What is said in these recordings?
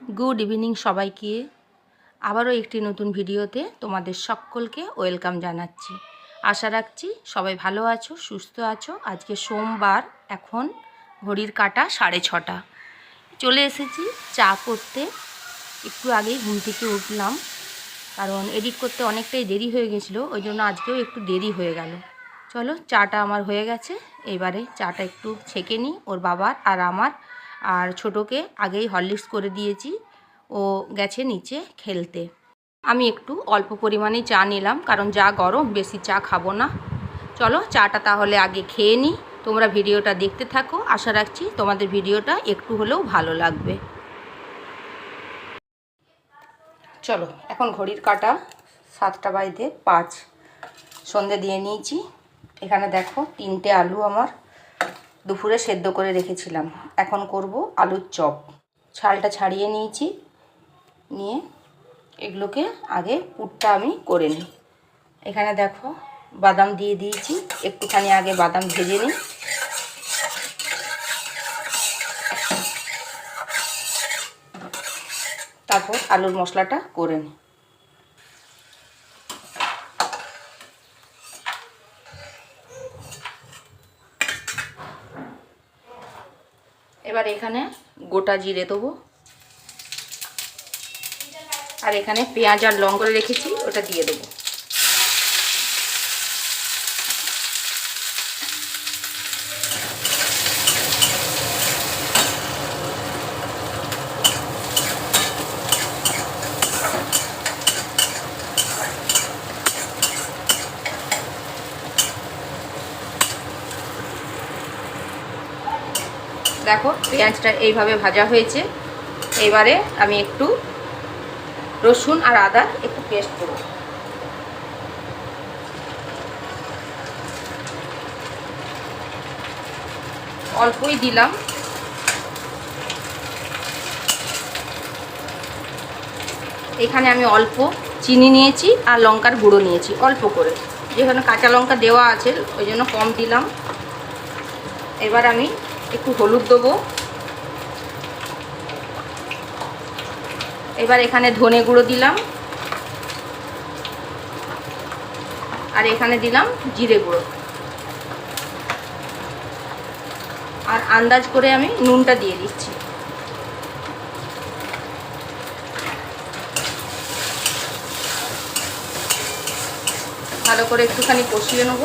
Good evening সবাইকে। আবারও একটি নতুন ভিডিওতে তোমাদের সকলকে ওয়েলকাম জানাচ্ছি। আশা রাখছি সবাই ভালো আছো, সুস্থ আছো। আজকে সোমবার, এখন ঘড়ির কাটা সাড়ে ছটা। চলে এসেছি চা করতে। একটু আগেই ঘুম থেকে উঠলাম, কারণ এডিট করতে অনেকটাই দেরি হয়ে গেছিল, ওই জন্য আজকেও একটু দেরি হয়ে গেল। চলো, চাটা আমার হয়ে গেছে। এবারে চাটা একটু ছেঁকে নিই, ওর বাবার আর আমার। আর ছোটোকে আগেই হরলিক্স করে দিয়েছি। ও গেছে নিচে খেলতে। আমি একটু অল্প পরিমাণেই চা নিলাম, কারণ যা গরম, বেশি চা খাব না। চলো চাটা তাহলে আগে খেয়ে নিই তোমরা ভিডিওটা দেখতে থাকো। আশা রাখছি তোমাদের ভিডিওটা একটু হলেও ভালো লাগবে। চলো, এখন ঘড়ির কাটা সাতটা বাজতে পাঁচ। সন্ধে দিয়ে নিয়েছি। এখানে দেখো তিনটে আলু আমার। দুপুরে সেদ্ধ করে রেখেছিলাম। এখন করব আলুর চপ। ছালটা ছাড়িয়ে নিয়েছি। নিয়ে এগুলোকে আগে পুরটা আমি করে নিই। এখানে দেখো বাদাম দিয়ে দিয়েছি। একটুখানি আগে বাদাম ভেজে নিই। তারপর আলুর মশলাটা করে নিই। এবার এখানে গোটা জিরে দেবো। আর এখানে পেঁয়াজ আর লঙ্কা রেখেছি ওটা দিয়ে দেবো। দেখো, পেঁয়াজটা এইভাবে ভাজা হয়েছে। এবারে আমি একটু রসুন আর আদা একটু পেস্ট করব। অল্পই দিলাম। এখানে আমি অল্প চিনি নিয়েছি আর লঙ্কার গুঁড়ো নিয়েছি, অল্প করে। যেখানে কাঁচা লঙ্কা দেওয়া আছে, ওই জন্য কম দিলাম। এবার আমি একটু হলুদ দেবো। এবার এখানে ধনে গুঁড়ো দিলাম। আর এখানে দিলাম জিরে গুঁড়ো। আর আন্দাজ করে আমি নুনটা দিয়ে দিচ্ছি। ভালো করে একটুখানি কষিয়ে নেব।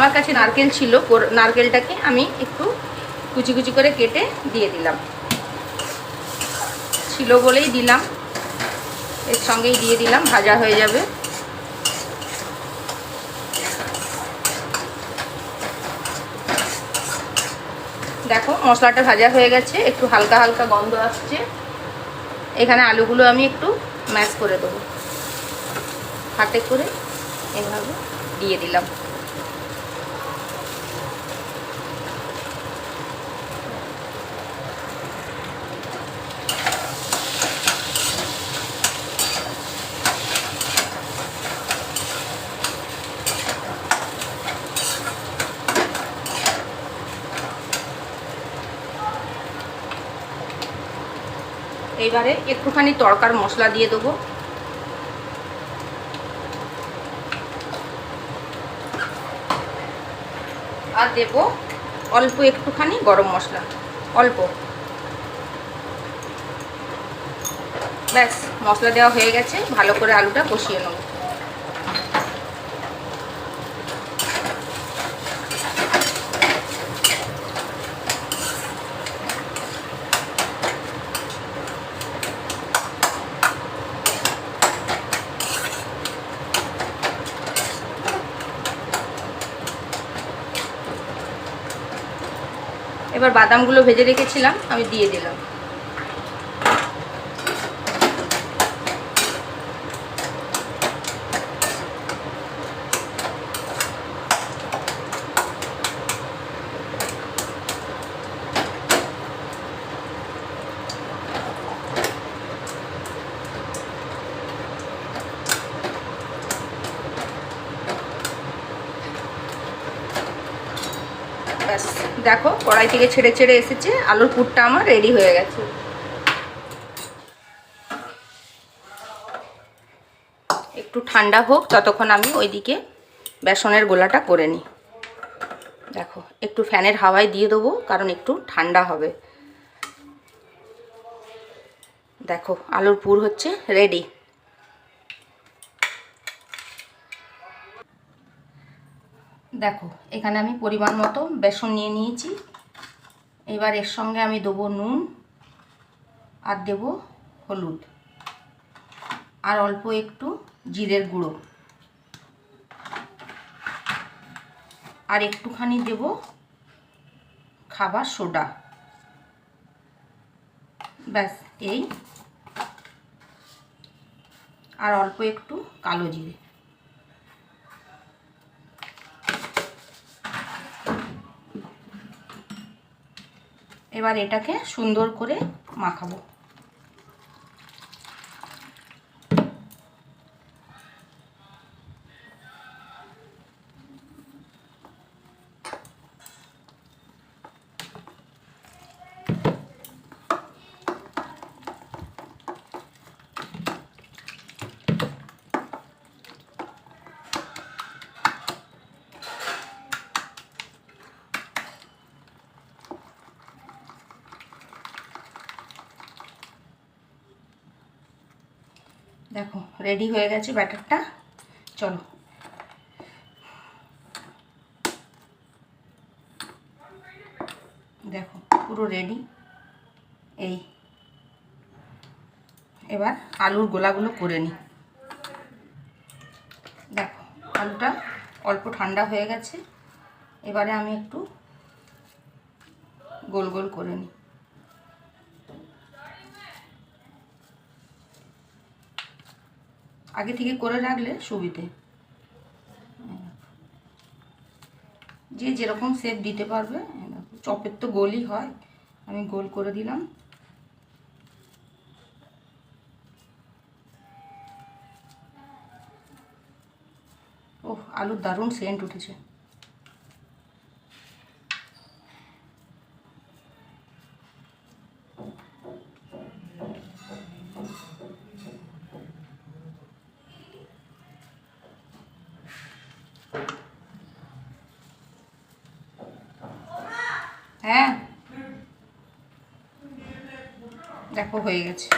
আমার কাছে নারকেল ছিল নারকেলটাকে আমি একটু কুচি কুচি করে কেটে দিয়ে দিলাম। ছিল বলেই দিলাম। এর সঙ্গেই দিয়ে দিলাম, ভাজা হয়ে যাবে। দেখো, মশলাটা ভাজা হয়ে গেছে, একটু হালকা হালকা গন্ধ আসছে। এখানে আলুগুলো আমি একটু ম্যাশ করে দেবো। হাতে করে এভাবে দিয়ে দিলাম। এইবারে একটুখানি তরকার মশলা দিয়ে দেবো। আর দেব অল্প একটুখানি গরম মশলা, অল্প। ব্যাস, মশলা দেওয়া হয়ে গেছে, ভালো করে আলুটা কষিয়ে নেব। এবার বাদামগুলো ভেজে রেখেছিলাম আমি দিয়ে দিলাম ব্যাস দেখো, কড়াই থেকে ছেড়ে ছেড়ে এসেছে, আলুর পুরটা আমার রেডি হয়ে গেছে। একটু ঠান্ডা হোক, ততক্ষণ আমি ওইদিকে বেসনের গোলাটা করে নিই। দেখো, একটু ফ্যানের হাওয়ায় দিয়ে দেবো, কারণ একটু ঠান্ডা হবে। দেখো, আলুর পুর হচ্ছে রেডি দেখো, এখানে আমি পরিমাণ মতো বেসন নিয়ে নিয়েছি। এবার এর সঙ্গে আমি দেবো নুন আর দেব হলুদ। আর অল্প একটু জিরের গুঁড়ো। আর একটুখানি দেব খাবার সোডা। ব্যাস, এই। আর অল্প একটু কালো জিরে। এবার এটাকে সুন্দর করে মাখাবো। দেখো রেডি হয়ে গেছে ব্যাটারটা চলো। দেখো, পুরো রেডি এই। এবার আলুর গোলাগুলো করে নিই দেখো, আলুটা অল্প ঠান্ডা হয়ে গেছে। এবারে আমি একটু গোল গোল করে নিই আগে থেকে করে রাখলে সুবিধে। যে যেরকম শেপ দিতে পারবে, চপের তো গোলই হয়, আমি গোল করে দিলাম। ও আলুর দারুণ সেন্ট উঠেছে হ্যাঁ দেখো, হয়ে গেছে।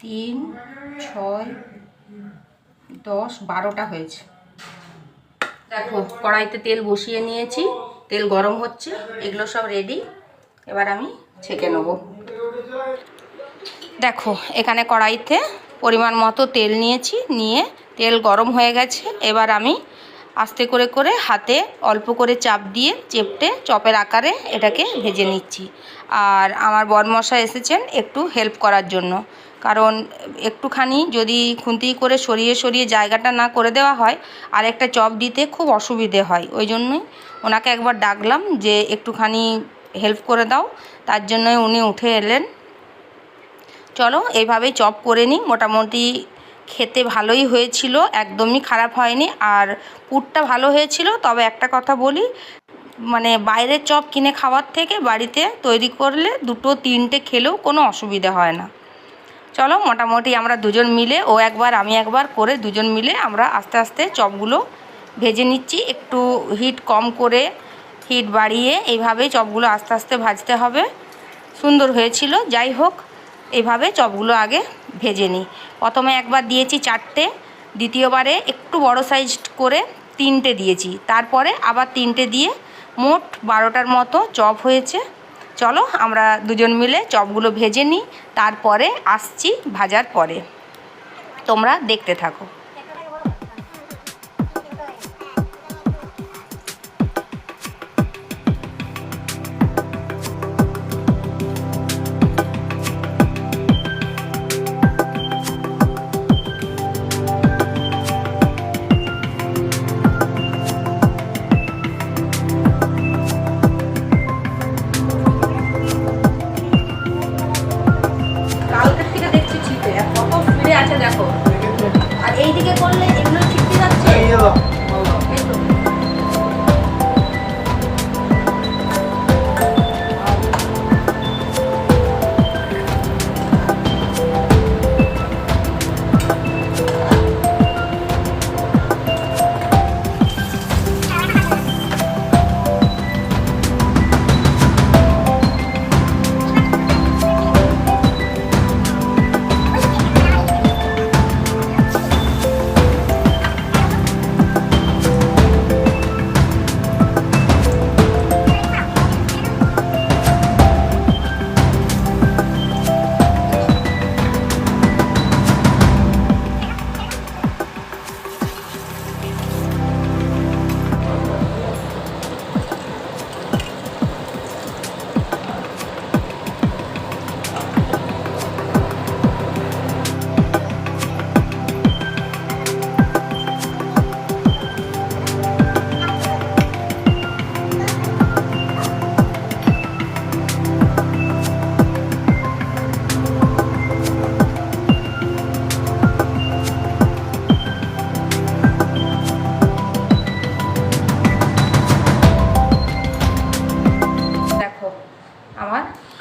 তিন, ছয়, দশ, বারোটা হয়েছে। দেখো, কড়াইতে তেল বসিয়ে নিয়েছি। তেল গরম হচ্ছে, এগুলো সব রেডি এবার আমি ছেঁকে নেব। দেখো, এখানে কড়াইতে পরিমাণ মতো তেল নিয়েছি। নিয়ে তেল গরম হয়ে গেছে। এবার আমি আস্তে করে করে হাতে অল্প করে চাপ দিয়ে চেপটে চপের আকারে এটাকে ভেজে নিচ্ছি। আর আমার বরমশা এসেছেন একটু হেল্প করার জন্য। কারণ একটুখানি যদি খুন্তি করে সরিয়ে সরিয়ে জায়গাটা না করে দেওয়া হয়, আর একটা চপ দিতে খুব অসুবিধে হয়। ওই জন্যই ওনাকে একবার ডাকলাম যে একটুখানি হেল্প করে দাও। তার জন্যই উনি উঠে এলেন। চলো, এইভাবেই চপ করে নিই। মোটামুটি খেতে ভালোই হয়েছিল, একদমই খারাপ হয়নি। আর পুরটা ভালো হয়েছিল, তবে একটা কথা বলি মানে বাইরের চপ কিনে খাওয়ার থেকে বাড়িতে তৈরি করলে দুটো তিনটে খেলেও কোনো অসুবিধা হয় না। চলো, মোটামুটি আমরা দুজন মিলে, ও একবার, আমি একবার করে দুজন মিলে আমরা আস্তে আস্তে চপগুলো ভেজে নিচ্ছি। একটু হিট কম করে হিট বাড়িয়ে এইভাবেই চপগুলো আস্তে আস্তে ভাজতে হবে। সুন্দর হয়েছিল, যাই হোক। এইভাবে চপগুলো আগে ভেজে নিই। প্রথমে একবার দিয়েছি চারটে, দ্বিতীয়বারে একটু বড় সাইজ করে তিনটে দিয়েছি। তারপরে আবার তিনটে দিয়ে মোট বারোটার মতো চপ হয়েছে। চলো আমরা দুজন মিলে চপগুলো ভেজে নিই, তারপরে আসছি ভাজার পরে। তোমরা দেখতে থাকো।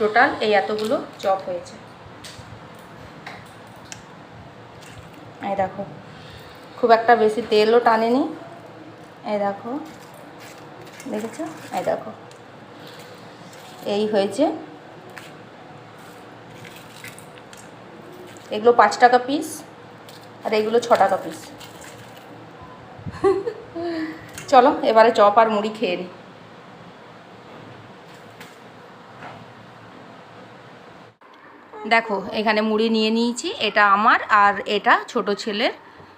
টোটাল এই এতগুলো চপ হয়েছে। এই দেখো, খুব একটা বেশি তেলও টানেনি। এই দেখো, দেখেছ? এই দেখো, এই হয়েছে। এগুলো পাঁচ টাকা পিস আর এগুলো ছ টাকা পিস চলো, এবারে চপ আর মুড়ি খেয়ে নিই দেখো, এখানে মুড়ি নিয়ে নিয়েছি, এটা আমার আর এটা ছোট ছেলের।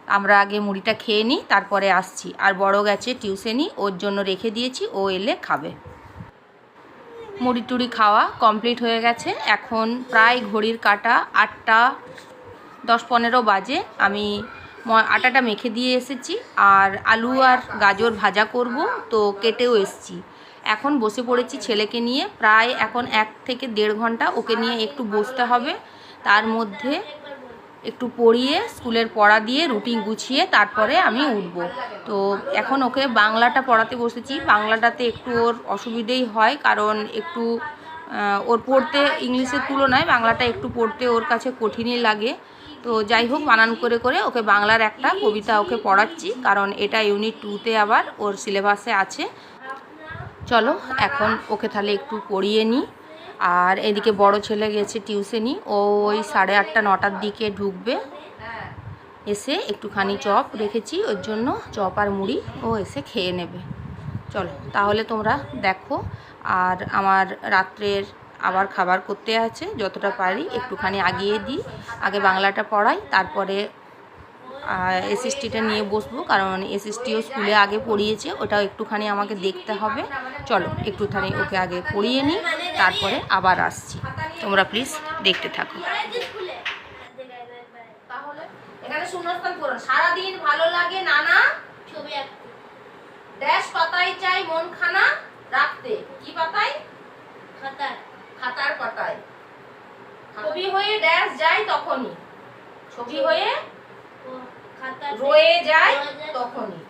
আমরা আগে মুড়িটা খেয়ে নিই, তারপরে আসছি। আর বড় গেছে টিউশনি, ওর জন্য রেখে দিয়েছি, ও এলে খাবে। মুড়ি টুড়ি খাওয়া কমপ্লিট হয়ে গেছে। এখন প্রায় ঘড়ির কাটা আটটা, দশ পনেরো বাজে। আমি আটাটা মেখে দিয়ে এসেছি। আর আলু আর গাজর ভাজা করব, তো কেটেও এসেছি। এখন বসে পড়েছি ছেলেকে নিয়ে। প্রায় এখন এক থেকে দেড় ঘণ্টা ওকে নিয়ে একটু বসতে হবে। তার মধ্যে একটু পড়িয়ে স্কুলের পড়া দিয়ে রুটিন গুছিয়ে তারপরে আমি উঠব। তো এখন ওকে বাংলাটা পড়াতে বসেছি। বাংলাটাতে একটু ওর অসুবিধেই হয় কারণ একটু ওর পড়তে ইংলিশের তুলনায় বাংলাটা একটু পড়তে ওর কাছে কঠিনই লাগে। তো যাই হোক, বানান করে করে ওকে বাংলার একটা কবিতা ওকে পড়াচ্ছি। কারণ এটা ইউনিট টুতে আবার ওর সিলেবাসে আছে। চলো, এখন ওকে তাহলে একটু পড়িয়ে নিই। আর এদিকে বড় ছেলে গেছে টিউশনি, ও ওই সাড়ে আটটা, নটার দিকে ঢুকবে। এসে একটুখানি চপ রেখেছি, ওর জন্য চপ আর মুড়ি, ও এসে খেয়ে নেবে। চলো, তাহলে তোমরা দেখো, আর আমার রাত্রের আবার খাবার করতে আছে, যতটা পারি একটুখানি আগিয়ে দিই। আগে বাংলাটা পড়াই, তারপরে এসএসটিটা নিয়ে বসবো কারণ এসএসটিও স্কুলে আগে পড়িয়েছে ওটাও একটুখানি আমাকে দেখতে হবে। চলো একটুখানি ওকে আগে পড়িয়ে নিই তারপরে আবার আসছি। তোমরা প্লিজ দেখতে থাকো। এখানে শূন্যস্থান পূরণ। সারাদিন ভালো লাগে নানা? ছবি আঁকতে। ড্যাশ পাতায় চাই মন খানা রাখতে। কি পাতায়? খাতার খাতার পাতায়। ছবি হয়ে ড্যাশ যায় তখনই। ছবি হয়ে রয়ে যায় তখনই।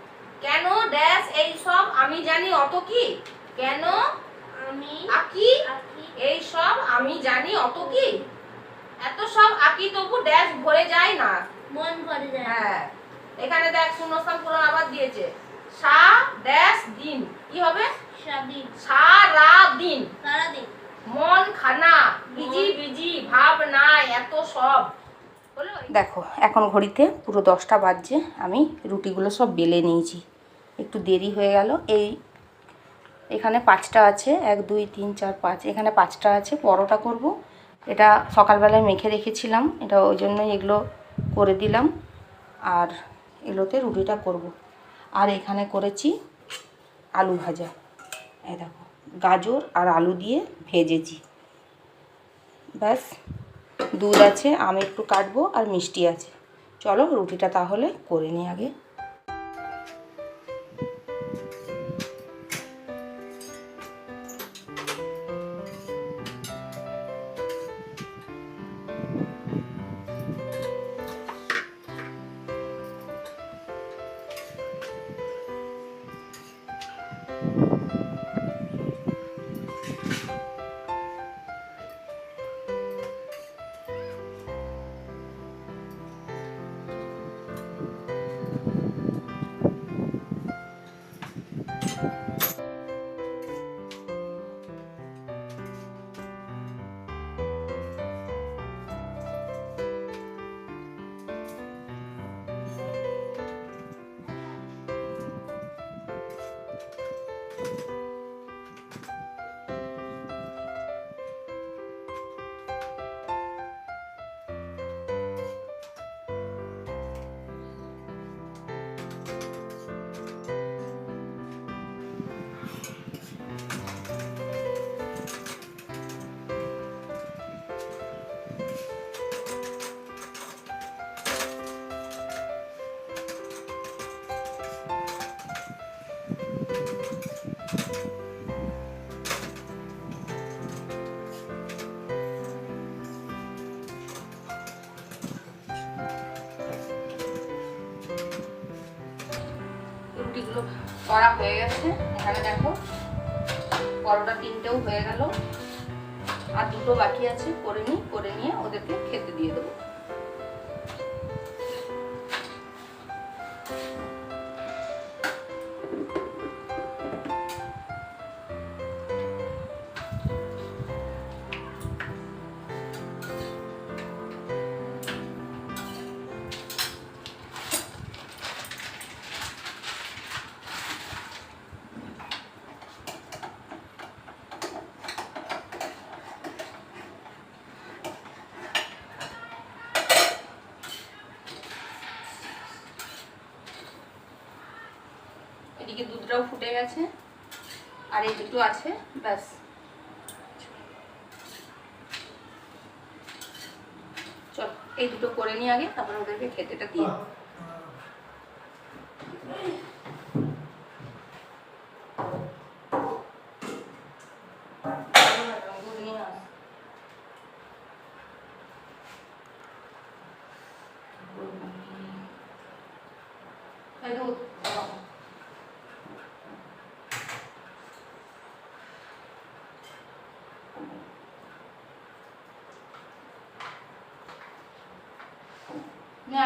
কেন ড্যাশ এই সব আমি জানি অত কি? কেন আমি আঁকি? এই সব আমি জানি অত কি? এত সব আঁকি তবু ড্যাশ ভরে যায় না। মন ভরে যায়। হ্যাঁ। এখানে দেখ শূন্যস্থান পূরণ আবার দিয়েছে। সা ড্যাশ দিন। কি হবে? স্বাধীন। সারা দিন সারাদিন মন। খানা বিজি বিজি ভাব নাই এত সব। দেখো, এখন ঘড়িতে পুরো দশটা বাজছে, আমি রুটিগুলো সব বেলে নিয়েছি। একটু দেরি হয়ে গেল, এই এখানে পাঁচটা আছে, এক, দুই, তিন, চার, পাঁচ, এখানে পাঁচটা আছে, পরোটা করব। এটা সকালবেলায় মেখে রেখেছিলাম, এটা ওই জন্যই এগুলো করে দিলাম, আর এগুলোতে রুটিটা করব। আর এখানে করেছি আলু ভাজা। এই দেখো, গাজর আর আলু দিয়ে ভেজেছি। ব্যাস। দুধ আছে আমি একটু কাটবো আর মিষ্টি আছে। চলো রুটিটা তাহলে করে নিই আগে। করা হয়ে গেছে। এখানে দেখো, পরোটা তিনটেও হয়ে গেল। আর দুটো বাকি আছে, করে নিই, করে নিয়ে ওদেরকে খেতে দিয়ে দেবো। এদিকে দুধটাও ফুটে গেছে। আর এই দুটো আছে, ব্যাস। চল, এই দুটো করে নিই আগে, তারপরে ওদেরকে খেতেটা দিয়ে দেবো। দুধ নিয়ে আস। এই দুধ দাও।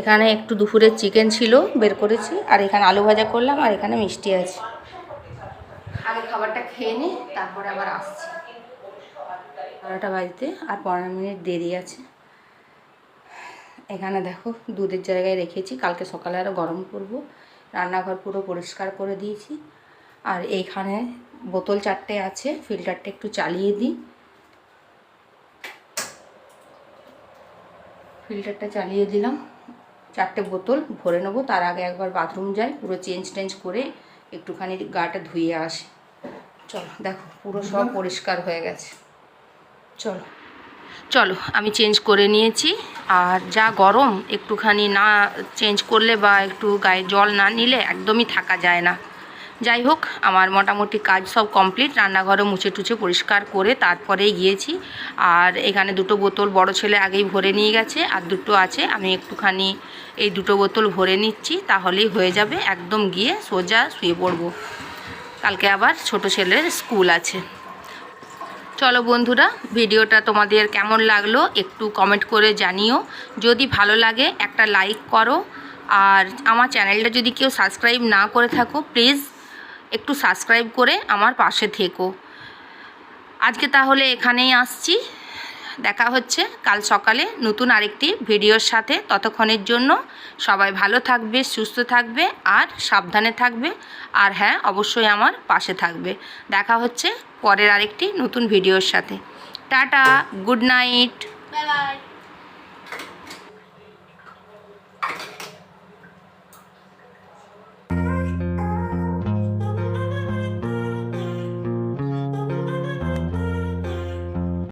এখানে একটু দুপুরের চিকেন ছিল বের করেছি আর এখানে আলু ভাজা করলাম আর এখানে মিষ্টি আছে। আগে খাবারটা খেয়ে নিই তারপরে আবার আসছি। বারোটা বাজতে আর পনেরো মিনিট দেরি আছে। এখানে দেখো দুধের জায়গায় রেখেছি কালকে সকালে আরও গরম করব। রান্নাঘর পুরো পরিষ্কার করে দিয়েছি। আর এইখানে বোতল চারটে আছে ফিল্টারটা একটু চালিয়ে দিই। ফিল্টারটা চালিয়ে দিলাম। চারটে বোতল ভরে নেব তার আগে একবার বাথরুম যাই পুরো চেঞ্জ টেঞ্জ করে একটুখানি গাটা ধুয়ে আসি। চলো দেখো পুরো সব পরিষ্কার হয়ে গেছে। চলো। চলো আমি চেঞ্জ করে নিয়েছি আর যা গরম একটুখানি না চেঞ্জ করলে বা একটু গায়ে জল না নিলে একদমই থাকা যায় না। যাই হোক, আমার মোটামুটি কাজ সব কমপ্লিট রান্নাঘরও মুছে টুছে পরিষ্কার করে তারপরেই গিয়েছি। আর এখানে দুটো বোতল বড় ছেলে আগেই ভরে নিয়ে গেছে, আর দুটো আছে। আমি একটুখানি এই দুটো বোতল ভরে নিচ্ছি, তাহলেই হয়ে যাবে। একদম গিয়ে সোজা শুয়ে পড়ব। কালকে আবার ছোট ছেলের স্কুল আছে। চলো বন্ধুরা, ভিডিওটা তোমাদের কেমন লাগল একটু কমেন্ট করে জানিও। যদি ভালো লাগে, একটা লাইক করো। আর আমার চ্যানেলটা যদি কেউ সাবস্ক্রাইব না করে থাকো প্লিজ একটু সাবস্ক্রাইব করে আমার পাশে থেকো। আজকে তাহলে এখানেই আসছি। দেখা হচ্ছে কাল সকালে নতুন আরেকটি ভিডিওর সাথে। ততক্ষণের জন্য সবাই ভালো থাকবে, সুস্থ থাকবে আর সাবধানে থাকবে। আর হ্যাঁ অবশ্যই আমার পাশে থাকবে। দেখা হচ্ছে পরের আরেকটি নতুন ভিডিওর সাথে। Tata, good night. Bye bye.